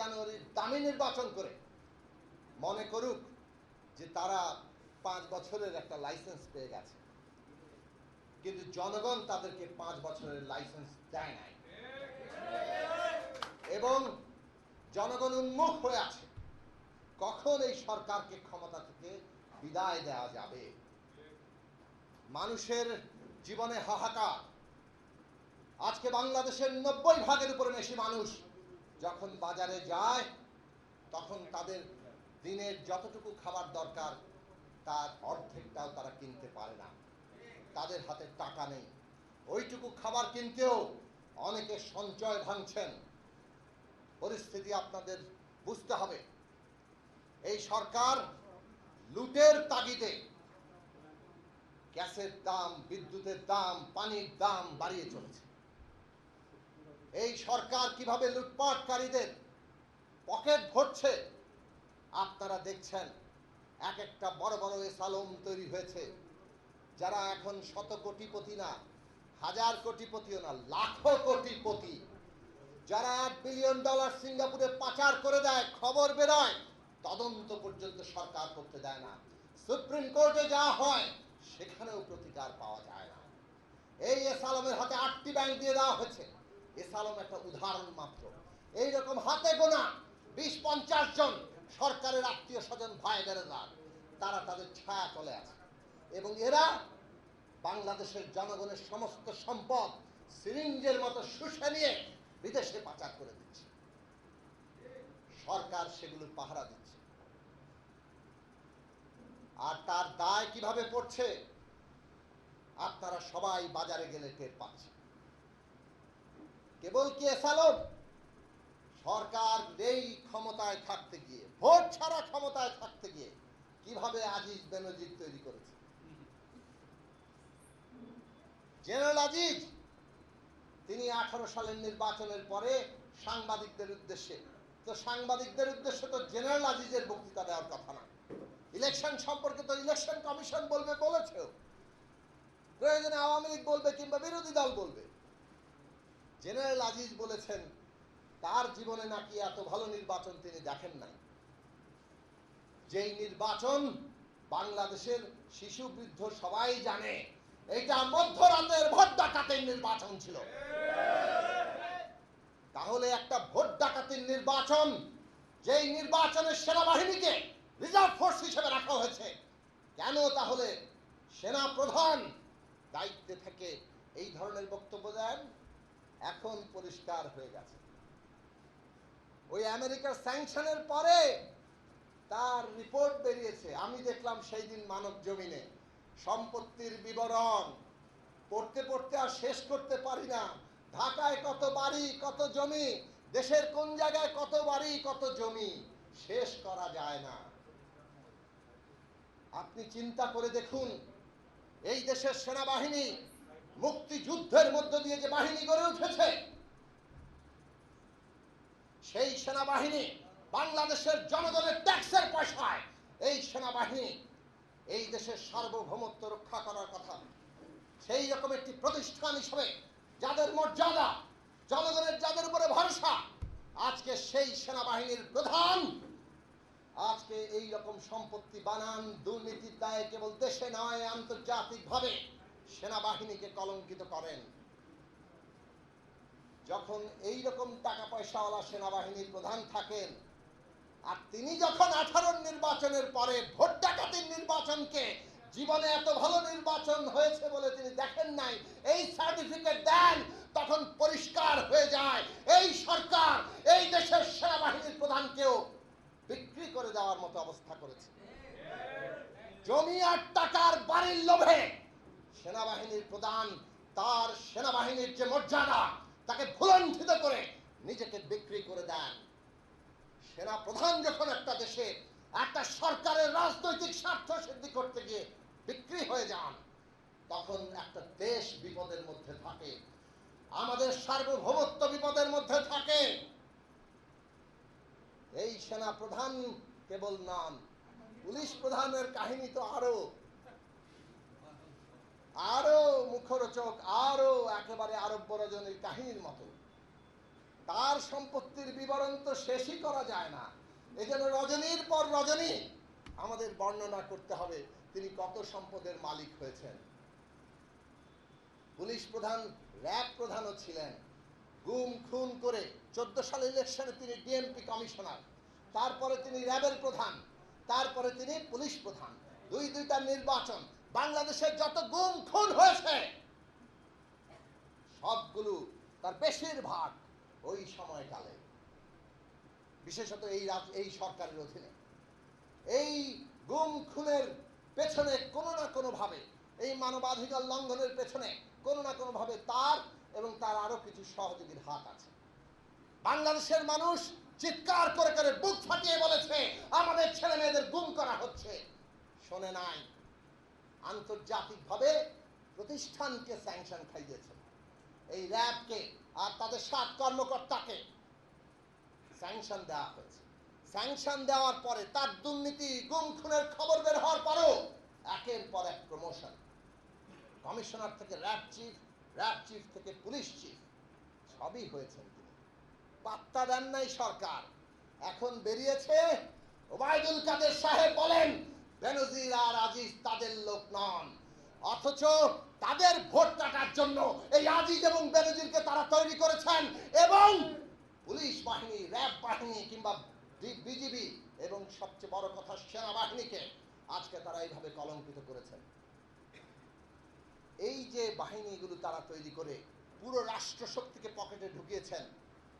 জানুয়ারির দামি নির্বাচন করে। মনে করুক যে তারা পাঁচ বছরের একটা লাইসেন্স পেয়ে গেছে। কিন্তু জনগণ তাদেরকে পাঁচ বছরের লাইসেন্স দেয় নাই। এবং জনগণ উন্মুখ হয়ে আছে। কখন এই সরকারকে ক্ষমতা থেকে বিদায় দেওয়া যাবে? মানুষের জীবনে হাহাকার। আজকে বাংলাদেশের নব্বই ভাগের উপরে বেশি মানুষ যখন বাজারে যায়, তখন তাদের দিনের যতটুকু খাবার দরকার, তার অর্ধেকটাও তারা কিনতে পারে না। তাদের হাতে টাকা নেই। ওইটুকু খাবার কিনতেও অনেকে সঞ্চয় ভাঙছেন। পরিস্থিতি আপনাদের বুঝতে হবে। এই সরকার লুটের তাগিদে গ্যাসের দাম, বিদ্যুতের দাম, পানির দাম বাড়িয়ে চলেছে। এই সরকার কীভাবে লুটপাটকারীদের পকেট ভরছে? আপনারা দেখছেন এক একটা বড় বড় এসালম তৈরি হয়েছে, যারা এখন শত কোটিপতি না, হাজার কোটিপতিও না, লাখো কোটিপতি, যারা এক বিলিয়ন ডলার সিঙ্গাপুরে পাচার করে দেয়, খবর বেরোয়, তদন্ত পর্যন্ত সরকার করতে দেয় না। সুপ্রিম কোর্টে যা হয়, সেখানেও প্রতিকার পাওয়া যায় না। এই এসালমের হাতে আটটি ব্যাংক দিয়ে দেওয়া হয়েছে। এসালম একটা উদাহরণ মাত্র। এইরকম হাতে গোনা বিশ পঞ্চাশ জন সরকারের আত্মীয় স্বজন ভাই তারা তাদের ছায়া চলে আছে এবং এরা বাংলাদেশের জনগণের সমস্ত সম্পদ সিরিঞ্জের মতো শুষে নিয়ে বিদেশে পাচার করে দিচ্ছে। সরকার সেগুলো পাহারা দিচ্ছে। আর তার দায় কীভাবে পড়ছে, আপনারা সবাই বাজারে গেলে টের পাচ্ছেন। কেবল কি এসালম সরকার এই ক্ষমতায় থাকতে গিয়ে, ভোট ছাড়া ক্ষমতায় থাকতে গিয়ে কীভাবে আজিজ বেনজির তৈরি করেছে? জেনারেল আজিজ, তিনি আঠারো সালের নির্বাচনের পরে সাংবাদিকদের উদ্দেশ্যে, তো সাংবাদিকদের উদ্দেশ্যে তো জেনারেল আজিজের বক্তৃতা দেওয়ার কথা না। ইলেকশন সম্পর্কে তো ইলেকশন কমিশন বলবে বলেছেও। প্রয়োজনে আওয়ামী লীগ বলবে কিংবা বিরোধী দল বলবে। জেনারেল আজিজ বলেছেন, তার জীবনে নাকি এত ভালো নির্বাচন তিনি দেখেন নাই। যেই নির্বাচন বাংলাদেশের শিশু বৃদ্ধ সবাই জানে এটা মধ্যরাতের ভোট ডাকাতের নির্বাচন ছিল। তাহলে একটা ভোট ডাকাতির নির্বাচন, যেই নির্বাচনের সেনাবাহিনীকে রিজার্ভ ফোর্স হিসেবে রাখা হয়েছে, কেন তাহলে সেনা প্রধান দায়িত্বে থেকে এই ধরনের বক্তব্য দেন? এখন পরিষ্কার হয়ে গেছে। ওই আমেরিকার স্যাংশনের পরে তার রিপোর্ট বেরিয়েছে। আমি দেখলাম সেই দিন মানব জমিনে সম্পত্তির বিবরণ। পড়তে পড়তে আর শেষ করতে পারি না। ঢাকায় কত বাড়ি, কত জমি, দেশের কোন জায়গায় কত বাড়ি, কত জমি, শেষ করা যায় না। আপনি চিন্তা করে দেখুন, এই দেশের সেনাবাহিনী মুক্তিযুদ্ধের মধ্য দিয়ে যে বাহিনী গড়ে উঠেছে, সেই সেনাবাহিনী বাংলাদেশের জনগণের ট্যাক্সের পয়সায় এই সেনাবাহিনী এই দেশের সার্বভৌমত্ব রক্ষা করার কথা। সেই রকম একটি প্রতিষ্ঠান হিসেবে যাদের মর্যাদা, জনগণের যাদের উপরে ভরসা, আজকে সেই সেনাবাহিনীর প্রধান, আজকে এই রকম সম্পত্তি বানান দুর্নীতির দায়ে কেবল দেশে নয়, আন্তর্জাতিকভাবে সেনাবাহিনীকে কলঙ্কিত করেন। যখন এই রকম টাকা পয়সাওয়ালা সেনাবাহিনীর প্রধান থাকেন, আর তিনি যখন আঠারোর নির্বাচনের পরে ভোট ডাকাতির নির্বাচনকে জীবনে এত ভালো নির্বাচন হয়েছে বলে তিনি দেখেন নাই, এই সার্টিফিকেট দেন, তখন পরিষ্কার হয়ে যায়, এই সরকার এই দেশের সেনাবাহিনীর প্রধানকেও বিক্রি করে দেওয়ার মতো অবস্থা করেছে। জমি আর টাকার বাড়ির লোভে সেনাবাহিনীর প্রধান, তার সেনাবাহিনীর যে মর্যাদা, তাকে ভুলণ্ঠিত করে নিজেকে বিক্রি করে দেন। সেনা প্রধান যখন একটা দেশে, একটা সরকারের রাজনৈতিক স্বার্থ সিদ্ধি করতে গিয়ে বিক্রি হয়ে যান, তখন একটা দেশ বিপদের মধ্যে থাকে। আমাদের সার্বভৌমত্ব বিপদের মধ্যে থাকে। এই সেনা প্রধান কেবল নাম। পুলিশ প্রধানের কাহিনী তো আরও আরও মুখরোচক, আরও একেবারে আরব্য রজনীর কাহিনীর মতো। তার সম্পত্তির বিবরণ তো শেষই করা যায় না। জন্য রজনীর পর রজনী আমাদের বর্ণনা করতে হবে, তিনি কত সম্পদের মালিক হয়েছেন। পুলিশ প্রধান, র্যাব প্রধানও ছিলেন। গুম, খুন করে চোদ্দ সাল ইলেকশনে তিনি ডিএমপি কমিশনার। তারপরে তিনি র্যাবের প্রধান, তারপরে তিনি পুলিশ প্রধান। দুই, দুইটা নির্বাচন বাংলাদেশের যত গুম, খুন হয়েছে, সবগুলো তার বেশিরভাগ ওই সময়কালে। বিশেষত এই এই সরকারের অধীনে। এই গুম, খুনের পেছনে কোনো না কোনো ভাবে এই মানবাধিকার লঙ্ঘনের পেছনে কোনো না কোনো ভাবে তার এবং তার আরও কিছু সহযোগীর হাত আছে। বাংলাদেশের মানুষ চিৎকার করে করে বুক ফাটিয়ে বলেছে, আমাদের ছেলে মেয়েদের গুম করা হচ্ছে। শোনে নাই আন্তর্জাতিকভাবে প্রতিষ্ঠানকে স্যাংশন খাইয়েছে। এই র্যাবকে আর তাদের সাত কর্মকর্তাকে স্যাংশন দেওয়া হয়েছে। স্যাংশন দেওয়ার পরে তার দুর্নীতি গুম খুনের খবর বের হওয়ার পরও একের পর এক প্রমোশন কমিশনার থেকে র্যাব চিফ র্যাব চিফ থেকে পুলিশ চিফ সবই হয়েছেন তিনি। পাত্তা দেন নাই সরকার। এখন বেরিয়েছে ওবায়দুল কাদের সাহেব বেনজির আর আজিজ তাদের লোক নন। অথচ তাদের ভোট কাটার জন্য এই আজিজ এবং বেনজিরকে তারা তৈরি করেছেন এবং পুলিশ বাহিনী, র্যাব বাহিনী কিংবা বিজিবি এবং সবচেয়ে বড় কথা সেনাবাহিনীকে আজকে তারা এইভাবে কলঙ্কিত করেছেন। এই যে বাহিনীগুলো তারা তৈরি করে পুরো রাষ্ট্র শক্তিকে পকেটে ঢুকিয়েছেন